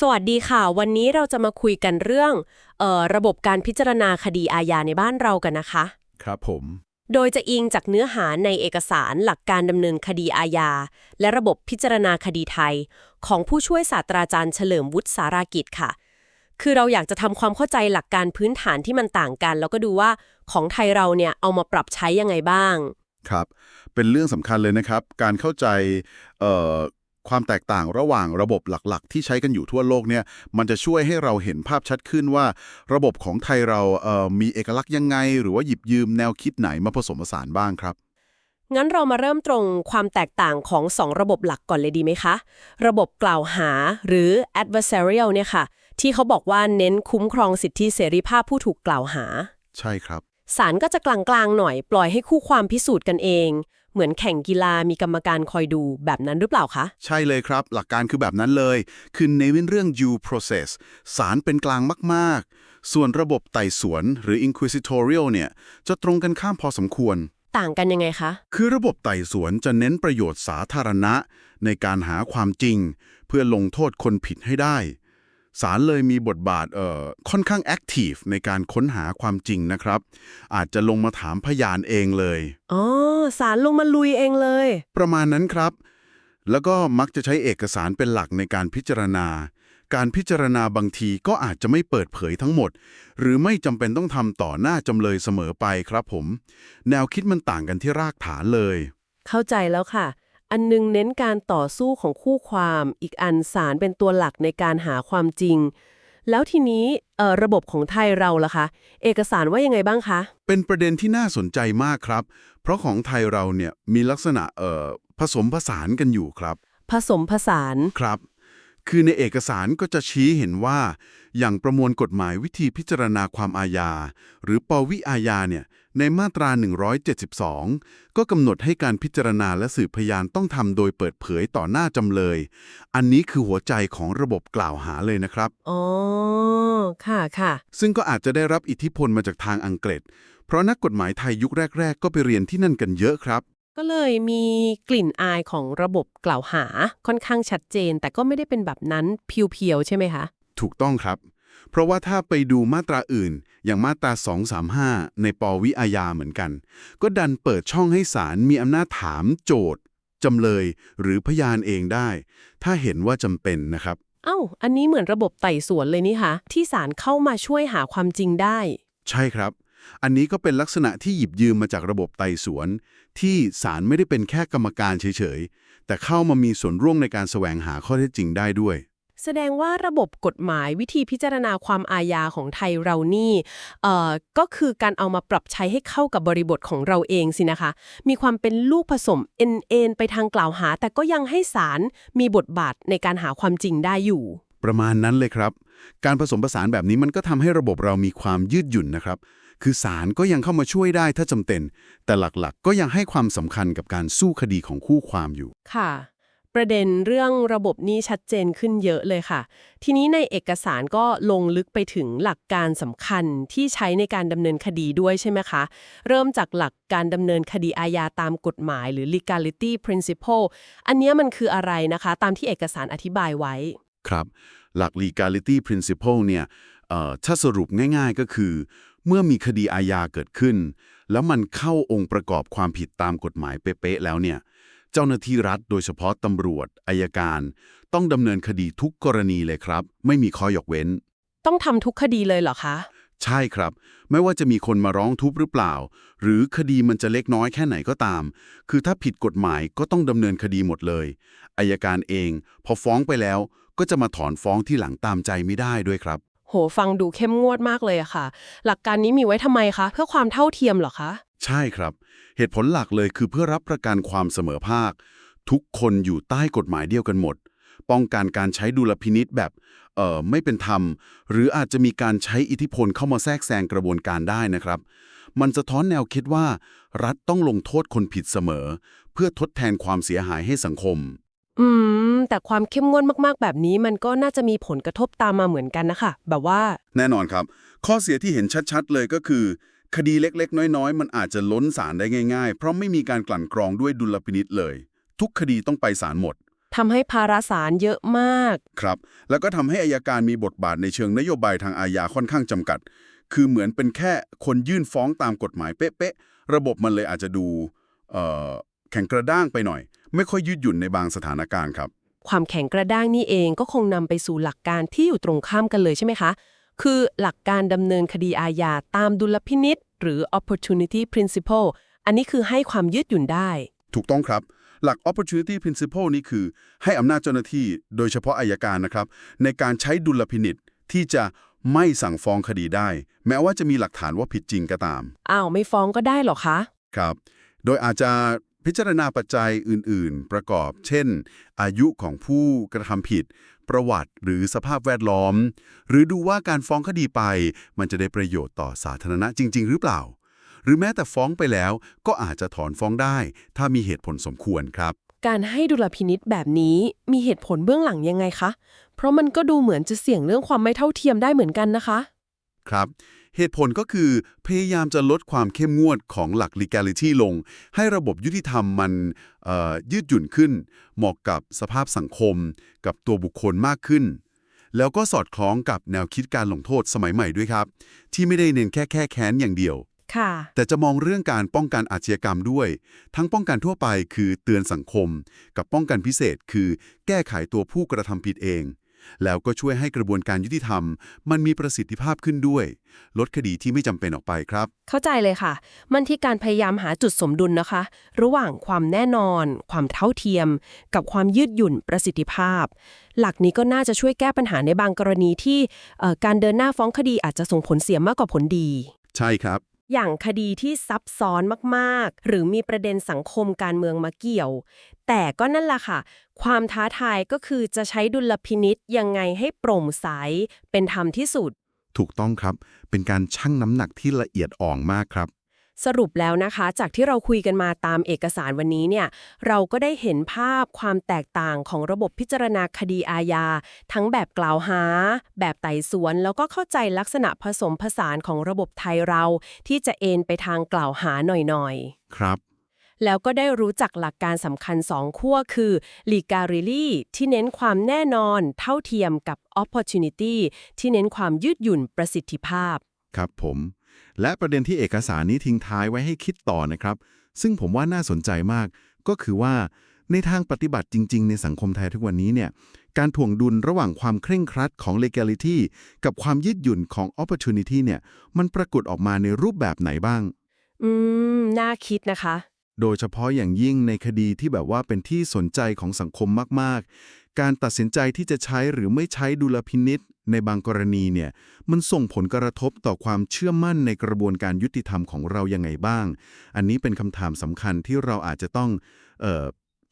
สวัสดีค่ะ วันนี้เราจะมาคุยกันเรื่องเออระบบการพิจารณาคดีอาญาในบ้านเรากันนะคะ ครับผม โดยจะอิงจากเนื้อหาในเอกสารหลักการดำเนินคดีอาญาและระบบพิจารณาคดีไทย ของผู้ช่วยศาสตราจารย์เฉลิมวุฒิสารากิจค่ะ คือเราอยากจะทำความเข้าใจหลักการพื้นฐานที่มันต่างกัน แล้วก็ดูว่าของไทยเราเนี่ยเอามาปรับใช้ยังไงบ้าง ครับ เป็นเรื่องสำคัญเลยนะครับ การเข้าใจเอ่อ ความแตกต่างระหว่างระบบหลักๆ ที่ใช้กันอยู่ทั่วโลกเนี่ยมันจะช่วยให้เราเห็นภาพชัดขึ้นว่า ระบบของไทยเราเอ่อมีเอกลักษณ์ยังไง หรือว่าหยิบยืมแนวคิดไหนมาผสมผสานบ้างครับ งั้นเรามาเริ่มตรงความแตกต่างของสองระบบหลักก่อนเลยดีไหมคะ ระบบกล่าวหาหรือ adversarial เนี่ยค่ะ ที่เขาบอกว่าเน้นคุ้มครองสิทธิเสรีภาพผู้ถูกกล่าวหา ใช่ครับศาลก็จะกลางๆหน่อยปล่อยให้คู่ความพิสูจน์กันเองเห มือนแข่งกีฬามีกรรมการคอยดูแบบนั้นหรือเปล่าคะ ใช่เลยครับ หลักการคือแบบนั้นเลย คือในเรื่อง due process ศาลเป็นกลางมาก ๆ ส่วนระบบไต่สวนหรือ inquisitorial เนี่ย จะตรงกันข้ามพอสมควร ต่างกันยังไงคะ คือระบบไต่สวนจะเน้นประโยชน์สาธารณะ ในการหาความจริง เพื่อลงโทษคนผิดให้ได้ ศาลเลยมีบทบาทเอ่อค่อนข้างแอคทีฟในการค้นหาความจริงนะครับ อาจจะลงมาถามพยานเองเลยอ๋อศาลลงมาลุยเองเลย ประมาณนั้นครับ แล้วก็มักจะใช้เอกสารเป็นหลักในการพิจารณา การพิจารณาบางทีก็อาจจะไม่เปิดเผยทั้งหมด หรือไม่จำเป็นต้องทำต่อหน้าจำเลยเสมอไปครับผม แนวคิดมันต่างกันที่รากฐานเลย เข้าใจแล้วค่ะ อันนึงเน้นการต่อสู้ของคู่ความ อีกอันศาลเป็นตัวหลักในการหาความจริง แล้วทีนี้เอ่อระบบของไทยเราล่ะคะ เอกสารว่ายังไงบ้างคะ เป็นประเด็นที่น่าสนใจมากครับ เพราะของไทยเราเนี่ยมีลักษณะเอ่อผสมผสานกันอยู่ครับ ผสมผสาน ครับ คือในเอกสารก็จะชี้เห็นว่า อย่างประมวลกฎหมายวิธีพิจารณาความอาญา หรือปวิอาญาเนี่ยในมาตรา 172 ก็กำหนดให้การพิจารณาและสืบพยานต้องทำโดยเปิดเผยต่อหน้าจำเลย อันนี้คือหัวใจของระบบกล่าวหาเลยนะครับ อ๋อ ค่ะค่ะ ซึ่งก็อาจจะได้รับอิทธิพลมาจากทางอังกฤษ เพราะนักกฎหมายไทยยุคแรก ๆ ก็ไปเรียนที่นั่นกันเยอะครับ ก็เลยมีกลิ่นอายของระบบกล่าวหาค่อนข้างชัดเจน แต่ก็ไม่ได้เป็นแบบนั้นเพียวๆใช่ไหมคะ ถูกต้องครับ เพราะว่าถ้าไปดูมาตราอื่น อย่างมาตรา 235 ในปวิอาญาเหมือนกัน ก็ดันเปิดช่องให้ศาลมีอำนาจถามโจทย์จำเลยหรือพยานเองได้ ถ้าเห็นว่าจำเป็นนะครับ เอ้า อันนี้เหมือนระบบไต่สวนเลยนี่คะที่ศาลเข้ามาช่วยหาความจริงได้ ใช่ครับ อันนี้ก็เป็นลักษณะที่หยิบยืมมาจากระบบไต่สวน ที่ศาลไม่ได้เป็นแค่กรรมการเฉยๆ แต่เข้ามามีส่วนร่วมในการแสวงหาข้อเท็จจริงได้ด้วย แสดงว่าระบบกฎหมายวิธีพิจารณาความอาญาของไทยเรานี่เอ่อก็คือการเอามาปรับใช้ให้เข้ากับบริบทของเราเองสินะคะ มีความเป็นลูกผสมเอ็นเอ็นไปทางกล่าวหา แต่ก็ยังให้ศาลมีบทบาทในการหาความจริงได้อยู่ ประมาณนั้นเลยครับ การผสมผสานแบบนี้มันก็ทำให้ระบบเรามีความยืดหยุ่นนะครับ คือศาลก็ยังเข้ามาช่วยได้ถ้าจำเป็น แต่หลักๆ ก็ยังให้ความสำคัญกับการสู้คดีของคู่ความอยู่ ค่ะ ประเด็นเรื่องระบบนี้ชัดเจนขึ้นเยอะเลยค่ะ ทีนี้ในเอกสารก็ลงลึกไปถึงหลักการสำคัญที่ใช้ในการดำเนินคดีด้วยใช่ไหมคะ เริ่มจากหลักการดำเนินคดีอาญาตามกฎหมาย หรือ legality principle อันเนี้ยมันคืออะไรนะคะ ตามที่เอกสารอธิบายไว้ ครับ หลัก legality principle เนี่ยเอ่อถ้าสรุปง่ายๆก็คือ เมื่อมีคดีอาญาเกิดขึ้น แล้วมันเข้าองค์ประกอบความผิดตามกฎหมายเป๊ะๆแล้วเนี่ยเจ้าหน้าที่รัฐโดยเฉพาะตำรวจอายการ ต้องดำเนินคดีทุกกรณีเลยครับ ไม่มีข้อยกเว้น ต้องทำทุกคดีเลยเหรอคะ ใช่ครับ ไม่ว่าจะมีคนมาร้องทุบหรือเปล่า หรือคดีมันจะเล็กน้อยแค่ไหนก็ตาม คือถ้าผิดกฎหมายก็ต้องดำเนินคดีหมดเลยอายการเอง พอฟ้องไปแล้ว ก็จะมาถอนฟ้องที่หลังตามใจไม่ได้ด้วยครับ โหฟังดูเข้มงวดมากเลยอะค่ะ หลักการนี้มีไว้ทำไมคะ เพื่อความเท่าเทียมเหรอคะ ใช่ครับ เหตุผลหลักเลยคือเพื่อรับประกันความเสมอภาค ทุกคนอยู่ใต้กฎหมายเดียวกันหมด ป้องกันการใช้ดุลพินิษแบบเอ่อไม่เป็นธรรม หรืออาจจะมีการใช้อิทธิพลเข้ามาแทรกแซงกระบวนการได้นะครับ มันสะท้อนแนวคิดว่า รัฐต้องลงโทษคนผิดเสมอ เพื่อทดแทนความเสียหายให้สังคม อืม แต่ความเข้มงวดมากๆ แบบนี้มันก็น่าจะมีผลกระทบตามมาเหมือนกันนะคะ แบบว่า แน่นอนครับ ข้อเสียที่เห็นชัดๆ เลยก็คือ คดีเล็กๆ น้อยๆ มันอาจจะล้นศาลได้ง่ายๆ เพราะไม่มีการกลั่นกรองด้วยดุลพินิษเลย ทุกคดีต้องไปศาลหมดทำให้ภาระศาลเยอะมาก ครับ แล้วก็ทำให้อายการมีบทบาทในเชิงนโยบายทางอาญาค่อนข้างจำกัด คือเหมือนเป็นแค่คนยื่นฟ้องตามกฎหมายเป๊ะๆ ระบบมันเลยอาจจะดูเอ่อแข็งกระด้างไปหน่อย ไม่ค่อยยืดหยุ่นในบางสถานการณ์ครับ ความแข็งกระด้างนี่เองก็คงนำไปสู่หลักการที่อยู่ตรงข้ามกันเลยใช่ไหมคะ คือหลักการดำเนินคดีอาญาตามดุลพินิษหรือ opportunity principle อันนี้คือให้ความยืดหยุ่นได้ ถูกต้องครับ หลัก opportunity principle นี่คือ ให้อำนาจเจ้าหน้าที่ โดยเฉพาะอายการนะครับ ในการใช้ดุลพินิษที่จะไม่สั่งฟ้องคดีได้ แม้ว่าจะมีหลักฐานว่าผิดจริงก็ตาม อ้าว ไม่ฟ้องก็ได้เหรอคะ ครับ โดยอาจจะ พิจารณาปัจจัยอื่น ๆ ประกอบ เช่น อายุของผู้กระทำผิด ประวัติหรือสภาพแวดล้อม หรือดูว่าการฟ้องคดีไป มันจะได้ประโยชน์ต่อสาธารณะจริง ๆ หรือเปล่า หรือแม้แต่ฟ้องไปแล้วก็อาจจะถอนฟ้องได้ ถ้ามีเหตุผลสมควรครับ การให้ดุลพินิษแบบนี้มีเหตุผลเบื้องหลังยังไงคะ เพราะมันก็ดูเหมือนจะเสี่ยงเรื่องความไม่เท่าเทียมได้เหมือนกันนะคะ ครับ เหตุผลก็คือพยายามจะลดความเข้มงวดของหลัก legality ลง ให้ระบบยุติธรรมมันเอ่อยืดหยุ่นขึ้น เหมาะกับสภาพสังคม กับตัวบุคคลมากขึ้น แล้วก็สอดคล้องกับแนวคิดการลงโทษสมัยใหม่ด้วยครับ ที่ไม่ได้เน้นแค่แค่แค้นอย่างเดียวค่ะแต่จะมองเรื่องการป้องกันอาชญากรรมด้วย ทั้งป้องกันทั่วไปคือเตือนสังคม กับป้องกันพิเศษคือแก้ไขตัวผู้กระทำผิดเอง แล้วก็ช่วยให้กระบวนการยุติธรรม มันมีประสิทธิภาพขึ้นด้วย ลดคดีที่ไม่จำเป็นออกไปครับ เข้าใจเลยค่ะ มันที่การพยายามหาจุดสมดุลนะคะ ระหว่างความแน่นอน ความเท่าเทียม กับความยืดหยุ่นประสิทธิภาพ หลักนี้ก็น่าจะช่วยแก้ปัญหาในบางกรณีที่เอ่อการเดินหน้าฟ้องคดีอาจจะส่งผลเสียมากกว่าผลดี ใช่ครับ อย่างคดีที่ซับซ้อนมากๆ หรือมีประเด็นสังคมการเมืองมาเกี่ยว แต่ก็นั่นแหละค่ะ ความท้าทายก็คือจะใช้ดุลพินิษยังไงให้โปร่งใส เป็นธรรมที่สุด ถูกต้องครับ เป็นการชั่งน้ำหนักที่ละเอียดอ่อนมากครับ สรุปแล้วนะคะ จากที่เราคุยกันมาตามเอกสารวันนี้เนี่ยเราก็ได้เห็นภาพความแตกต่างของระบบพิจารณาคดีอาญา ทั้งแบบกล่าวหา แบบไต่สวน แล้วก็เข้าใจลักษณะผสมผสานของระบบไทยเรา ที่จะเอนไปทางกล่าวหาหน่อยๆ ครับแล้วก็ได้รู้จักหลักการสำคัญสองขั้วคือ legality ที่เน้นความแน่นอน เท่าเทียมกับ opportunity ที่เน้นความยืดหยุ่นประสิทธิภาพ ครับผม และประเด็นที่เอกสารนี้ทิ้งท้ายไว้ให้คิดต่อนะครับ ซึ่งผมว่าน่าสนใจมาก ก็คือว่าในทางปฏิบัติจริง ๆ ในสังคมไทยทุกวันนี้เนี่ยการถ่วงดุลระหว่างความเคร่งครัดของ legality กับความยืดหยุ่นของ opportunity เนี่ยมันปรากฏออกมาในรูปแบบไหนบ้าง อืม น่าคิดนะคะ โดยเฉพาะอย่างยิ่งในคดีที่แบบว่าเป็นที่สนใจของสังคมมาก ๆ การตัดสินใจที่จะใช้หรือไม่ใช้ดุลพินิษ ในบางกรณีเนี่ยมันส่งผลกระทบต่อความเชื่อมั่นในกระบวนการยุติธรรมของเรายังไงบ้าง อันนี้เป็นคำถามสำคัญที่เราอาจจะต้องออ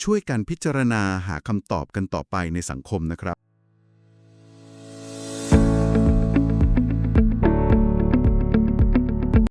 ช่วยกันพิจารณาหาคำตอบกันต่อไปในสังคมนะครับ